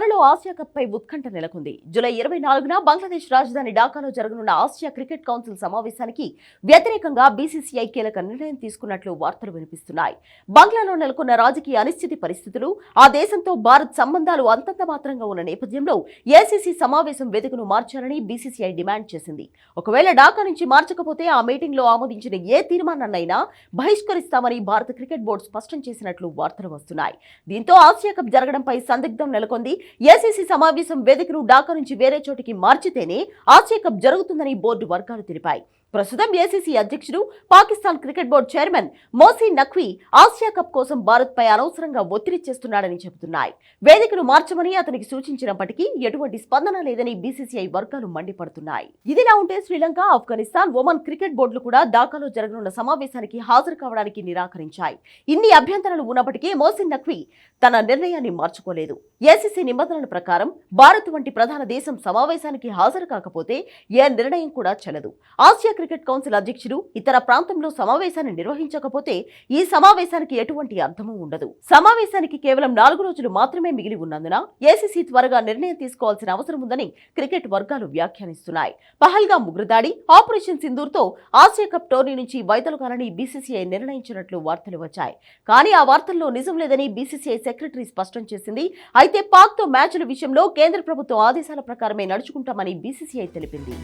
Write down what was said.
త్వరలో Asia cup పై ఉత్కంఠ నెలకొంది. జూలై ఇరవై నాలుగున బంగ్లాదేశ్ రాజధాని ఢాకాలో జరగనున్న ఆసియా క్రికెట్ కౌన్సిల్ సమావేశానికి వ్యతిరేకంగా బీసీసీఐ కీలక నిర్ణయం తీసుకున్నట్లు వార్తలు వినిపిస్తున్నాయి. బంగ్లాలో నెలకొన్న రాజకీయ అనిశ్చితి పరిస్థితులు ఆ దేశంతో భారత్ సంబంధాలు అంతంత మాత్రంగా ఉన్న నేపథ్యంలో ఏసీసీ సమావేశం వేదికను మార్చాలని బీసీసీఐ డిమాండ్ చేసింది. ఒకవేళ ఢాకా నుంచి మార్చకపోతే ఆ మీటింగ్లో ఆమోదించిన ఏ తీర్మానాన్నైనా బహిష్కరిస్తామని భారత క్రికెట్ బోర్డు స్పష్టం చేసినట్లు వార్తలు వస్తున్నాయి. దీంతో ఆసియా కప్ జరగడంపై సందిగ్ధం నెలకొంది. ఏసీసీ సమావేశం వేదికను ఢాకా నుంచి వేరే చోటికి మార్చితేనే ఆసియా కప్ జరుగుతుందని బోర్డు వర్గాలు తెలిపాయి. ప్రస్తుతం ఏసీసీ అధ్యక్షుడు Pakistan cricket board chairman Mohsin Naqvi Asia cup కోసం భారత్ పై అనవసరంగా ఒత్తిడి చేస్తున్నాడని చెబుతున్నాయి. వేదికను మార్చమని అతనికి సూచించినప్పటికీ ఎటువంటి స్పందన లేదని బీసీసీఐ వర్గాలు మండిపడుతున్నాయి. ఇదిలా ఉంటే శ్రీలంక ఆఫ్ఘనిస్తాన్ ఒమన్ క్రికెట్ బోర్డులు కూడా ఢాకాలో జరగనున్న సమావేశానికి హాజరు కావడానికి నిరాకరించాయి. ఇన్ని అభ్యంతరాలు ఉన్నప్పటికీ మోసిన్ నఖ్వీ తన నిర్ణయాన్ని మార్చుకోలేదు. ఏసీసీ నిబంధనల ప్రకారం భారత్ వంటి ప్రధాన దేశం సమావేశానికి హాజరు కాకపోతే ఏ నిర్ణయం కూడా చెల్లదు. ఆసియా క్రికెట్ కౌన్సిల్ అధ్యక్షుడు ఇతర ప్రాంతంలో సమావేశాన్ని నిర్వహించకపోతే ఈ సమావేశానికి ఎటువంటి అర్థమూ ఉండదు. సమావేశానికి కేవలం నాలుగు రోజులు మాత్రమే మిగిలి ఉన్నందున ఏసీసీ త్వరగా నిర్ణయం తీసుకోవాల్సిన అవసరం ఉందని క్రికెట్ వర్గాలు వ్యాఖ్యానిస్తున్నాయి. పహల్గా ముగ్గురుదాడి ఆపరేషన్ సింధూర్తో ఆసియా కప్ టోర్నీ నుంచి వైదొలగాలని బీసీసీఐ నిర్ణయించినట్లు వార్తలు వచ్చాయి. కానీ ఆ వార్తల్లో నిజం లేదని బీసీసీఐ సెక్రటరీ స్పష్టం చేసింది. అయితే పాక్ దాంతో మ్యాచ్ల విషయంలో కేంద్ర ప్రభుత్వం ఆదేశాల ప్రకారమే నడుచుకుంటామని బీసీసీఐ తెలిపింది.